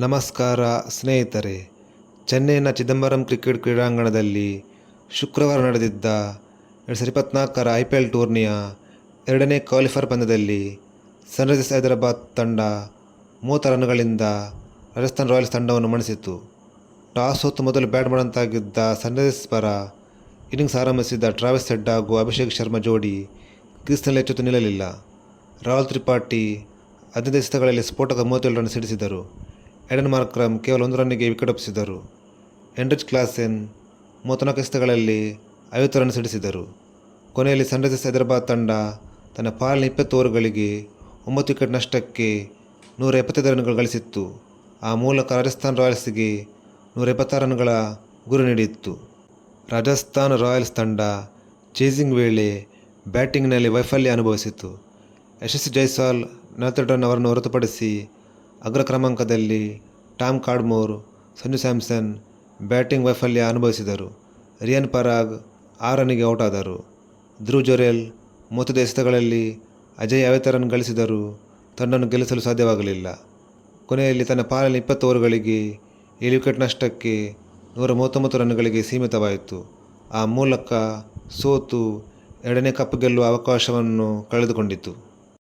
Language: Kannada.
ನಮಸ್ಕಾರ ಸ್ನೇಹಿತರೆ, ಚೆನ್ನೈನ ಚಿದಂಬರಂ ಕ್ರಿಕೆಟ್ ಕ್ರೀಡಾಂಗಣದಲ್ಲಿ ಶುಕ್ರವಾರ ನಡೆದಿದ್ದ ಎರಡು ಸಾವಿರದ ಇಪ್ಪತ್ನಾಲ್ಕರ ಐ ಪಿ ಎಲ್ ಟೂರ್ನಿಯ ಎರಡನೇ ಕ್ವಾಲಿಫೈರ್ ಪಂದ್ಯದಲ್ಲಿ ಸನ್ರೈಸರ್ಸ್ ಹೈದರಾಬಾದ್ ತಂಡ ಮೂವತ್ತು ರನ್ಗಳಿಂದ ರಾಜಸ್ಥಾನ್ ರಾಯಲ್ಸ್ ತಂಡವನ್ನು ಮಣಿಸಿತು. ಟಾಸ್ ಹೊತ್ತು ಮೊದಲು ಬ್ಯಾಟ್ ಮಾಡಂತಾಗಿದ್ದ ಸನ್ರೈಸರ್ಸ್ ಪರ ಇನ್ನಿಂಗ್ಸ್ ಆರಂಭಿಸಿದ ಟ್ರಾವಿಸ್ ಹೆಡ್ ಹಾಗೂ ಅಭಿಷೇಕ್ ಶರ್ಮಾ ಜೋಡಿ ಕ್ರೀಸ್ನಲ್ಲಿ ಎಚ್ಚೆತ್ತು ನಿಲ್ಲಲಿಲ್ಲ. ರಾಹುಲ್ ತ್ರಿಪಾಠಿ ಹದಿನೈದು ಸ್ಥಳಗಳಲ್ಲಿ ಸ್ಫೋಟಕ ಮೂವತ್ತೇಳು ರನ್ ಸಿಡಿಸಿದರು. ಎಡನ್ ಮಾರ್ಕ್ರಮ್ ಕೇವಲ ಒಂದು ರನ್ನಿಗೆ ವಿಕೆಟ್ ಒಪ್ಪಿಸಿದರು ಎಂಡ್ರಿಚ್ ಕ್ಲಾಸೆನ್ ಮೂವತ್ತ್ನಾಲ್ಕು ಎಸೆತಗಳಲ್ಲಿ ಐವತ್ತು ರನ್ ಸಿಡಿಸಿದರು ಕೊನೆಯಲ್ಲಿ ಸನ್ರೈಸರ್ಸ್ ಹೈದರಾಬಾದ್ ತಂಡ ತನ್ನ ಪಾಲಿನ ಇಪ್ಪತ್ತು ಓವರ್ಗಳಿಗೆ ಒಂಬತ್ತು ವಿಕೆಟ್ ನಷ್ಟಕ್ಕೆ ನೂರ ಎಪ್ಪತ್ತೈದು ರನ್ಗಳು ಗಳಿಸಿತ್ತು. ಆ ಮೂಲಕ ರಾಜಸ್ಥಾನ್ ರಾಯಲ್ಸ್ಗೆ ನೂರ ಎಪ್ಪತ್ತಾರು ರನ್ಗಳ ಗುರಿ ನೀಡಿತ್ತು. ರಾಜಸ್ಥಾನ್ ರಾಯಲ್ಸ್ ತಂಡ ಚೇಸಿಂಗ್ ವೇಳೆ ಬ್ಯಾಟಿಂಗ್ನಲ್ಲಿ ವೈಫಲ್ಯ ಅನುಭವಿಸಿತು. ಯಶಸ್ವಿ ಜೈಸ್ವಾಲ್ ನಲವತ್ತೆರಡು ರನ್ ಅವರನ್ನು ಹೊರತುಪಡಿಸಿ ಅಗ್ರ ಕ್ರಮಾಂಕದಲ್ಲಿ Tom Cadmore Sanju Samson, batting ವೈಫಲ್ಯ ಅನುಭವಿಸಿದರು. ರಿಯನ್ ಪರಾಗ್ ಆರು ರನ್ನಿಗೆ ಆದರು ಧ್ರುವ್ ಜೊರೆಲ್ ಮೂವತ್ತೈದು ಎಸೆತಗಳಲ್ಲಿ ಅಜಯ್ ಐವತ್ತು ರನ್ ಗಳಿಸಿದರೂ ತಂಡವನ್ನು ಗೆಲ್ಲಿಸಲು ಸಾಧ್ಯವಾಗಲಿಲ್ಲ. ಕೊನೆಯಲ್ಲಿ ತನ್ನ ಪಾಲಿನ ಇಪ್ಪತ್ತು ಓವರ್ಗಳಿಗೆ ಏಳು ವಿಕೆಟ್ ನಷ್ಟಕ್ಕೆ ನೂರ ಮೂವತ್ತೊಂಬತ್ತು ರನ್ಗಳಿಗೆ ಸೀಮಿತವಾಯಿತು. ಆ ಮೂಲಕ ಸೋತು ಎರಡನೇ ಕಪ್ ಗೆಲ್ಲುವ ಅವಕಾಶವನ್ನು ಕಳೆದುಕೊಂಡಿತು.